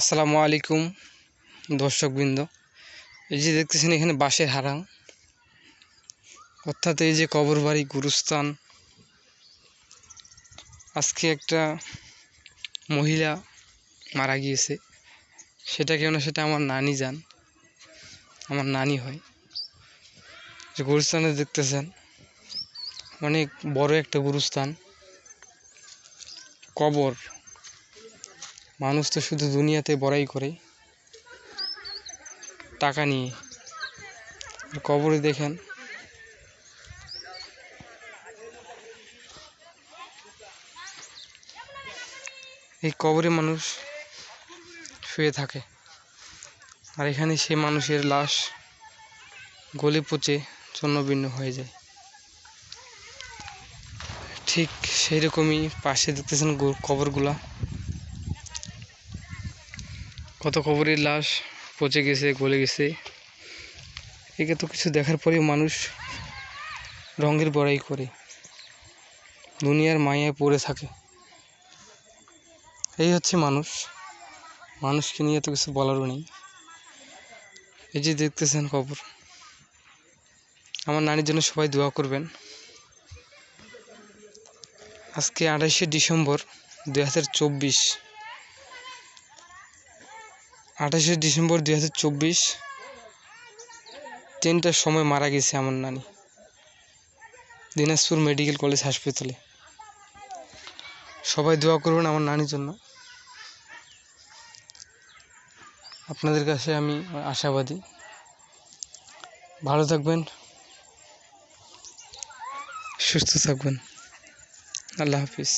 আসসালামু আলাইকুম, দর্শকবৃন্দ। এই যে দেখতেছেন এখানে বাঁশের হারাং অর্থাৎ এই যে কবর বাড়ি গুরুস্থান। আজকে একটা মহিলা মারা গিয়েছে। সেটা কেন সেটা আমার নানি যান আমার নানি হয়। যে গুরুস্থানে দেখতেছেন, অনেক বড় একটা গুরুস্থান। কবর। মানুষ তো শুধু দুনিয়াতে বড়াই করে। টাকা নিয়ে। কবরে দেখেন। এই কবরে মানুষ শুয়ে থাকে। আর এখানে সে মানুষের লাশ গলে পচে চূর্ণবিন্ন হয়ে যায়। ঠিক সেই রকমই পাশে দেখতেছেন কবরগুলা। কত কবরের লাশ, পচে গেছে, গলে গেছে। একে তো কিছু দেখার পরেও মানুষ রঙের বড়াই করে। দুনিয়ার মায়ায় পড়ে থাকে। এই হচ্ছে মানুষ। মানুষকে নিয়ে তো কিছু বলারও নেই। এই যে দেখতেছেন কবর। আমার নানির জন্য সবাই দোয়া করবেন। আজকে আঠাশে ডিসেম্বর দু হাজার চব্বিশ। আঠাশে ডিসেম্বর দুই হাজার চব্বিশ। তিনটার সময় মারা গেছে আমার নানি। দিনাজপুর মেডিকেল কলেজ হাসপাতালে। সবাই দোয়া করবেন আমার নানির জন্য। আপনাদের কাছে আমি আশাবাদী। ভালো থাকবেন। সুস্থ থাকবেন। আল্লাহ হাফিজ।